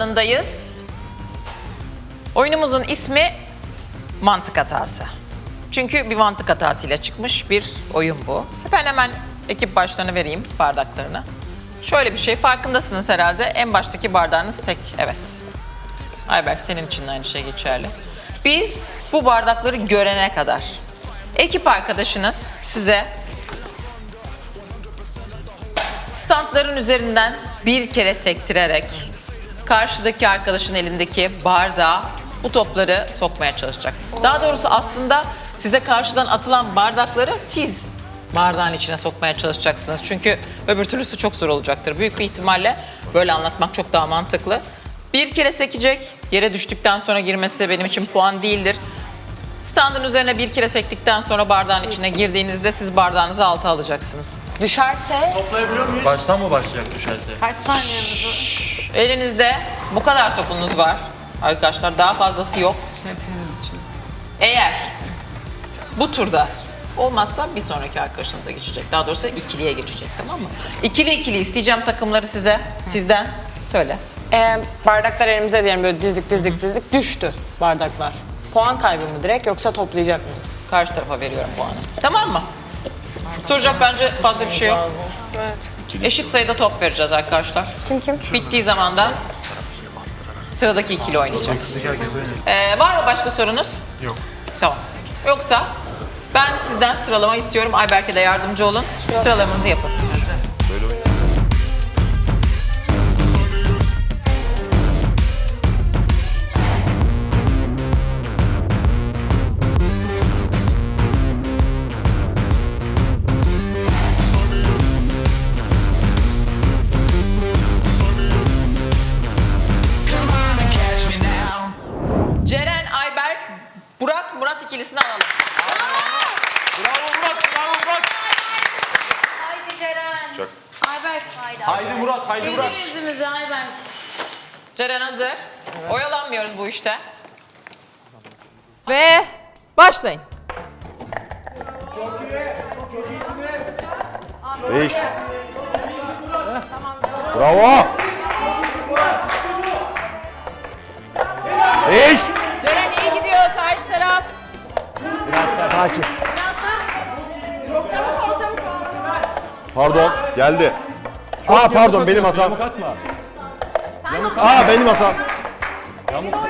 alanındayız. Oyunumuzun ismi mantık hatası. Çünkü bir mantık hatasıyla çıkmış bir oyun bu. Ben hemen ekip başlarına vereyim bardaklarını. Şöyle bir şey farkındasınız herhalde. En baştaki bardağınız tek. Evet. Ayberk senin için de aynı şey geçerli. Biz bu bardakları görene kadar ekip arkadaşınız size standların üzerinden bir kere sektirerek karşıdaki arkadaşın elindeki bardağa bu topları sokmaya çalışacak. Daha doğrusu aslında size karşıdan atılan bardakları siz bardağın içine sokmaya çalışacaksınız. Çünkü öbür türlüsü çok zor olacaktır. Büyük bir ihtimalle böyle anlatmak çok daha mantıklı. Bir kere sekecek, yere düştükten sonra girmesi benim için puan değildir. Standın üzerine bir kere sektikten sonra bardağın içine girdiğinizde siz bardağınızı alta alacaksınız. Düşerse Baştan mı başlayacak düşerse? kaç saniyemiz Elinizde bu kadar topunuz var. Arkadaşlar daha fazlası yok. Hepiniz için. Eğer bu turda olmazsa bir sonraki arkadaşınıza geçecek. Daha doğrusu ikiliye geçecek tamam mı? İkili ikili isteyeceğim takımları size. Sizden. Söyle. Ee, bardaklar elimize diyelim böyle dizdik dizdik dizdik düştü bardaklar. Puan kaybı mı direkt yoksa toplayacak mıyız? Karşı tarafa veriyorum puanı. Tamam mı? Soracak bence fazla bir şey yok. Eşit sayıda top vereceğiz arkadaşlar. Kim kim? Bittiği zaman da sıradaki ikili oynayacak. Ee, var mı başka sorunuz? Yok. Tamam. Yoksa ben sizden sıralama istiyorum. Ayberk'e de yardımcı olun. Sıralamanızı yapın. Murat ikilisini alalım. Bravo Murat, bravo Murat. Haydi Ceren. Ayberk. Haydi. Haydi Murat, haydi Güldür Murat. yüzümüzü Ayberk. Ceren hazır. Oyalanmıyoruz bu işte. Ve başlayın. Değiş. Bravo. Sakin. Pardon, geldi. Aa pardon benim hatam. Yamuk atma. Aa benim hatam.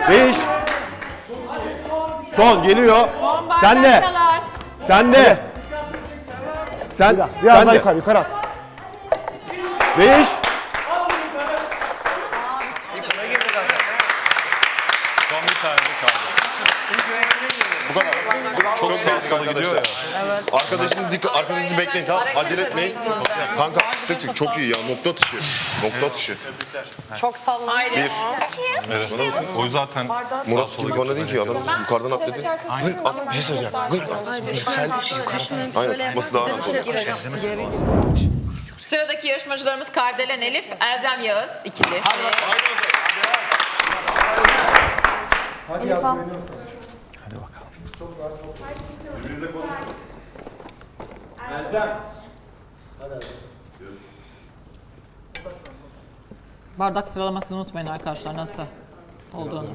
Değiş. Son geliyor. Sen de. Sen de. Sen, Biraz sen daha de. yukarı, yukarı at. Değiş. Son bir tane kaldı. Bu kadar. Çok sağlıklı arkadaşlar. Arkadaşınızı, dikkat, arkadaşınızı bekleyin tamam Acele etmeyin. Kanka tık tık çok iyi ya nokta atışı. Nokta atışı. Çok sallanıyor. Haydi. Evet. O zaten Murat gibi bana değil ki adam yukarıdan at desin. Zınk at bir şey söyleyeceğim. Zınk at. Aynen tutması daha rahat olur. Sıradaki yarışmacılarımız Kardelen Elif, Elzem Yağız ikili. Bardak sıralamasını unutmayın arkadaşlar nasıl olduğunu.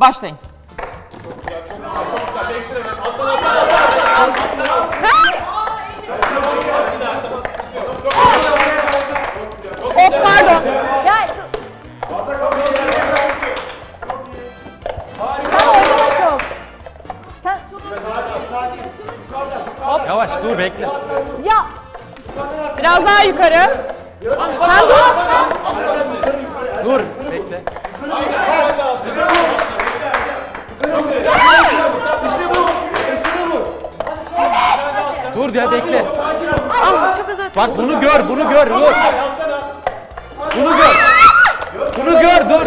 Başlayın. Oh Yavaş dur bekle. ya Biraz daha yukarı. Sen dur. Dur bekle. Dur ya bekle. çok özür Bak bunu gör, bunu gör, dur. Bunu gör. Bunu gör, dur.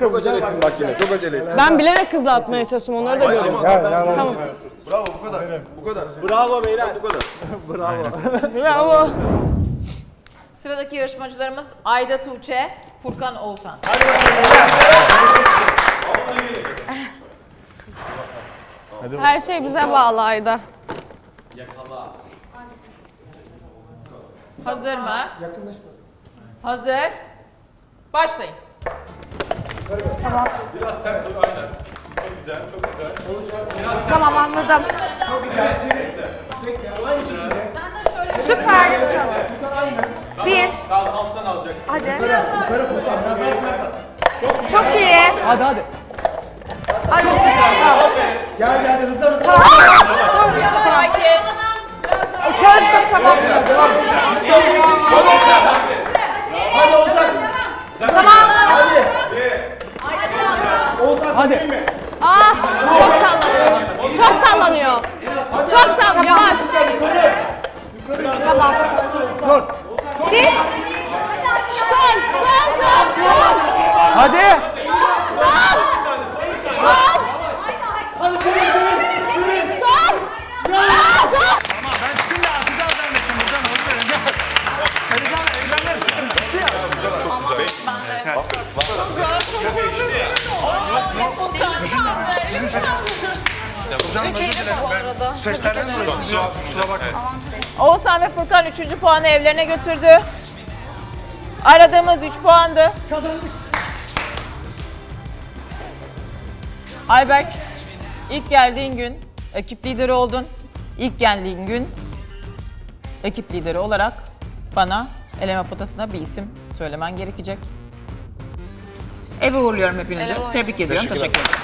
Çok acele ettin bak yine çok acele ettin. Ben bilerek hızlı atmaya çalıştım onları da görüyorum. Tamam. Bravo bu kadar. Bu kadar. Bravo beyler. Bu kadar. Bravo. Sıradaki yarışmacılarımız Ayda Tuğçe, Furkan Oğuzhan. Her şey bize bağlaydı. Hazır mı? Hazır. Başlayın. Tamam anladım. Süper yapacağız. Bir. Hadi. Çok iyi. Hadi hadi. Ay, tamam. Geldi hadi hızlı hızlı. Sakin. Çözdüm tamam. Hadi olacak. Oğuzhan Hadi. Ah çok sallanıyor. Çok sallanıyor. Çok sallanıyor. Yavaş. Dur. Bir. Sol, sol, sol, sol. Hadi. Seslerden dolayı kusura, kusura bakma. Oğuzhan ve Furkan 3. puanı evlerine götürdü. Aradığımız 3 puandı. Ayberk, ilk geldiğin gün ekip lideri oldun. İlk geldiğin gün ekip lideri olarak bana eleme potasına bir isim söylemen gerekecek. Eve uğurluyorum hepinizi. Tebrik ediyorum. Teşekkür ederim.